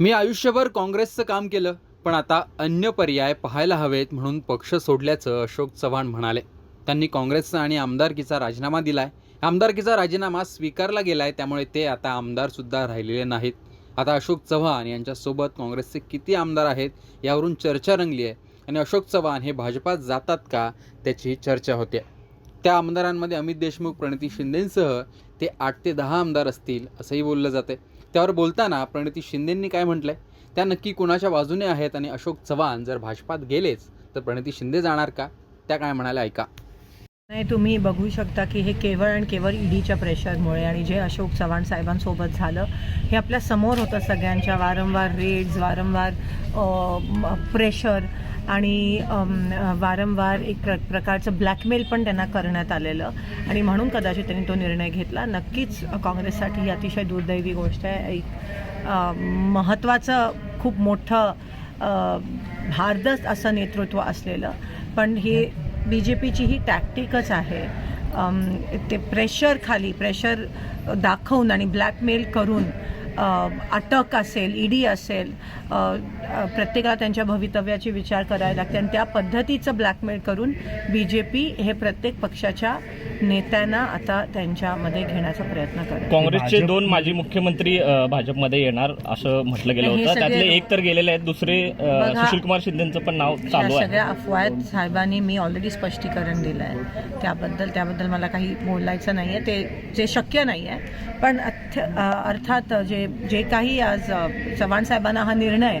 मी आयुष्यभर काँग्रेसचं काम केलं पण आता अन्य पर्याय पाहायला हवेत म्हणून पक्ष सोडल्याचं अशोक चव्हाण म्हणाले. त्यांनी काँग्रेसचा आणि आमदारकीचा राजीनामा दिलाय. आमदारकीचा राजीनामा स्वीकारला गेलाय त्यामुळे ते आता आमदारसुद्धा राहिलेले नाहीत. आता अशोक चव्हाण यांच्यासोबत काँग्रेसचे किती आमदार आहेत यावरून चर्चा रंगली आहे आणि अशोक चव्हाण हे भाजपात जातात का त्याची चर्चा होते. त्या आमदारांमध्ये अमित देशमुख प्रणिती शिंदेंसह ते आठ ते दहा आमदार असतील असंही बोललं जाते त्यावर बोलताना प्रणिती शिंदेंनी काय म्हटलंय? त्या नक्की कुणाच्या बाजूने आहेत आणि अशोक चव्हाण जर भाजपात गेलेच तर प्रणिती शिंदे जाणार का? त्या काय म्हणाल्या ऐका. नाही तुम्ही बघू शकता की हे केवळ आणि केवळ ईडीच्या प्रेशरमुळे आणि जे अशोक चव्हाण साहेबांसोबत झालं हे आपल्यासमोर होतं सगळ्यांच्या वारंवार रेड्स वारंवार प्रेशर आणि वारंवार एक प्र प्रकारचं ब्लॅकमेल पण त्यांना करण्यात आलेलं. आणि म्हणून कदाचित त्यांनी तो निर्णय घेतला. नक्कीच काँग्रेससाठी ही अतिशय दुर्दैवी गोष्ट आहे. एक महत्त्वाचं खूप मोठं भारदस्त असं नेतृत्व असलेलं. पण हे बी जे पीची ही टॅक्टिकच आहे ते प्रेशर खाली प्रेशर दाखवून आणि ब्लॅकमेल करून अटक असेल ईडी असेल प्रत्येकाला त्यांच्या भवितव्याची विचार करायला लागते. आणि त्या पद्धतीचं ब्लॅकमेल करून बी जे पी हे प्रत्येक पक्षाच्या नेत्यांना आता त्यांच्यामध्ये घेण्याचा प्रयत्न करत काँग्रेसचे दोन माजी मुख्यमंत्री भाजपमध्ये येणार असं म्हटलं गेलं होतं. त्यातले एक तर गेलेले आहेत दुसरे अ, बघा, सुशीलकुमार शिंदेचं पण नाव चालू आहे. सगळ्या अफवा आहेत साहेबांनी मी ऑलरेडी स्पष्टीकरण दिलं आहे त्याबद्दल त्याबद्दल मला काही बोलायचं नाही आहे ते जे शक्य नाही आहे पण अर्थात जे जे काही आज चव्हाण साहेबांना हा निर्णय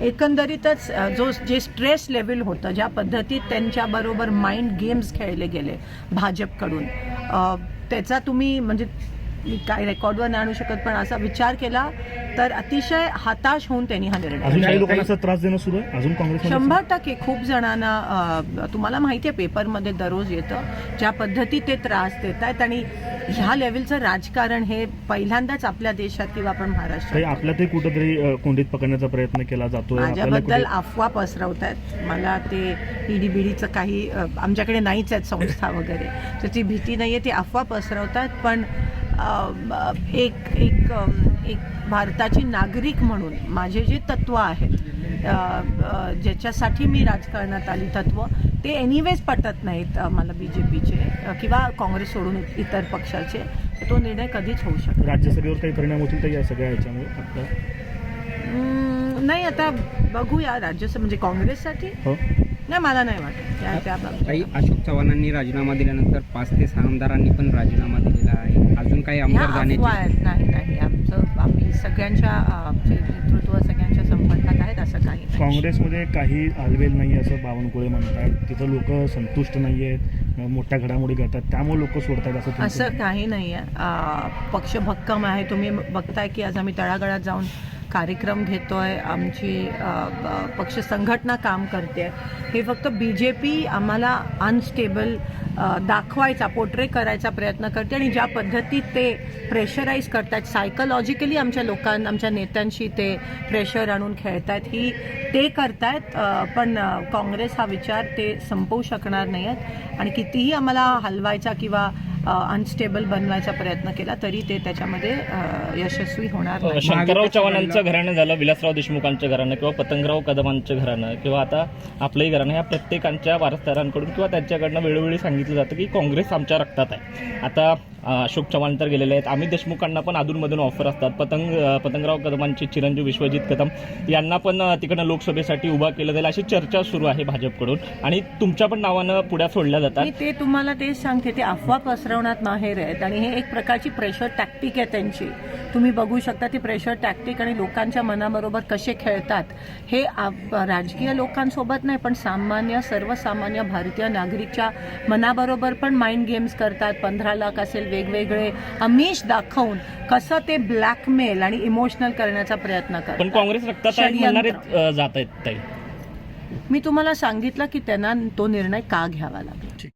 एकंदरीतच जो जे स्ट्रेस लेवल होतं ज्या पद्धतीत त्यांच्याबरोबर माइंड गेम्स खेळले गेले भाजपकडून त्याचा तुम्ही म्हणजे मी काय रेकॉर्डवर नाही आणू शकत पण असा विचार केला तर अतिशय हताश होऊन त्यांनी हा निर्णय त्रास देणं सुरू आहे? अजून काँग्रेस शंभर टक्के. खूप जणांना तुम्हाला माहिती आहे पेपरमध्ये दररोज येतं. ज्या पद्धतीत ते त्रास देत आहेत आणि ह्या लेवलचं राजकारण हे पहिल्यांदाच आपल्या देशात किंवा आपण महाराष्ट्रात आपल्यातही कुठेतरी कोंडीत पकडण्याचा प्रयत्न केला आपल्याला माझ्याबद्दल अफवा पसरवत आहेत. मला ते ईडी बिडीचं काही आमच्याकडे नाहीच आहेत संस्था वगैरे. त्याची भीती नाही आहे ती अफवा पसरवतात पण एक एक एक भारताची नागरिक म्हणून माझे जे तत्त्व आहेत ज्याच्यासाठी मी राजकारणात आली तत्त्व ते एनिवेज पटत नाहीत मला बी जे पीचे किंवा काँग्रेस सोडून इतर पक्षाचे तो निर्णय कधीच होऊ शकतो राज्यसभेवर काही परिणाम होतील तर या सगळ्या हम्म, नाही आता बघूया राज्यसभा म्हणजे काँग्रेससाठी. हो. नाही मला नाही वाटत. त्या त्या बाबतीत. काही अशोक चव्हाणांनी राजीनामा दिल्यानंतर पाच ते सहा आमदारांनी पण राजीनामा दिलेला आहे. अजून काही ह्या आमदार अफवा आहेत. नाही नाही आमचं आम्ही सगळ्यांच्या अं, जे नेतृत्व सगळ्यांच्या संपर्कात आहेत असं काही नाही. काँग्रेसमध्ये काही हालवेल नाही असं बावनकुळे म्हणतात तिथं लोक संतुष्ट नाही आहेत. मोठ्या घडामोडी घडतात. त्यामुळे लोक सोडतात असं तुमचं- असं काही नाही आहे. पक्ष भक्कम आहे. तुम्ही बघताय की आज आम्ही तळागाळात जाऊन कार्यक्रम घेतो आहे आमची पक्ष संघटना काम करते. आहे हे फक्त बी जे पी आम्हाला अनस्टेबल दाखवायचा पोट्रे करायचा प्रयत्न करते आणि ज्या पद्धतीत ते प्रेशराईज करतात सायकोलॉजिकली आमच्या लोकांना आमच्या नेत्यांशी ते प्रेशर आणून खेळतात ही ते करतायत पण काँग्रेस हा विचार ते संपवू शकणार नाही आहेत आणि कितीही आम्हाला हलवायचा किंवा अनस्टेबल बनवायचा प्रयत्न केला तरी ते त्याच्यामध्ये यशस्वी होणार नाही. शंकरराव चव्हाणांचं घराणं झालं विलासराव देशमुखांचं घराणं किंवा पतंगराव कदमांचं घराणं किंवा आता आपलंही घराणं ह्या प्रत्येकांच्या वारसदारांकडून किंवा त्यांच्याकडनं वेळोवेळी सांगितलं जातं की काँग्रेस आमच्या रक्तात आहे. आता अशोक चव्हाण तर गेलेले आहेत. अमित देशमुखांना पण अधूनमधून ऑफर असतात. पतंग पतंगराव कदमांचे चिरंजीव विश्वजित कदम यांना पण तिकडनं लोकसभेसाठी उभा केलं जाईल अशी चर्चा सुरू आहे भाजपकडून. आणि तुमच्या पण नावानं पुढ्या सोडल्या जातात. ते तुम्हाला तेच सांगते. ते अफवा पसरवण्यात माहेर आहेत. आणि हे एक प्रकारची प्रेशर टॅक्टिक आहे त्यांची. तुम्ही बघू शकता ती प्रेशर टॅक्टिक आणि लोकांच्या मनाबरोबर कसे खेळतात हे राजकीय लोकांसोबत नाही पण सामान्य सर्वसामान्य भारतीय नागरिकच्या मनाबरोबर पण माइंड गेम्स करतात. पंधरा लाख असेल वेगवेगळे अमिष दाखवून कसं ते ब्लॅकमेल आणि इमोशनल करण्याचा प्रयत्न पण करतात काँग्रेस रक्तात जात आहेत मी तुम्हाला सांगितलं की त्यांना तो निर्णय का घ्यावा लागला?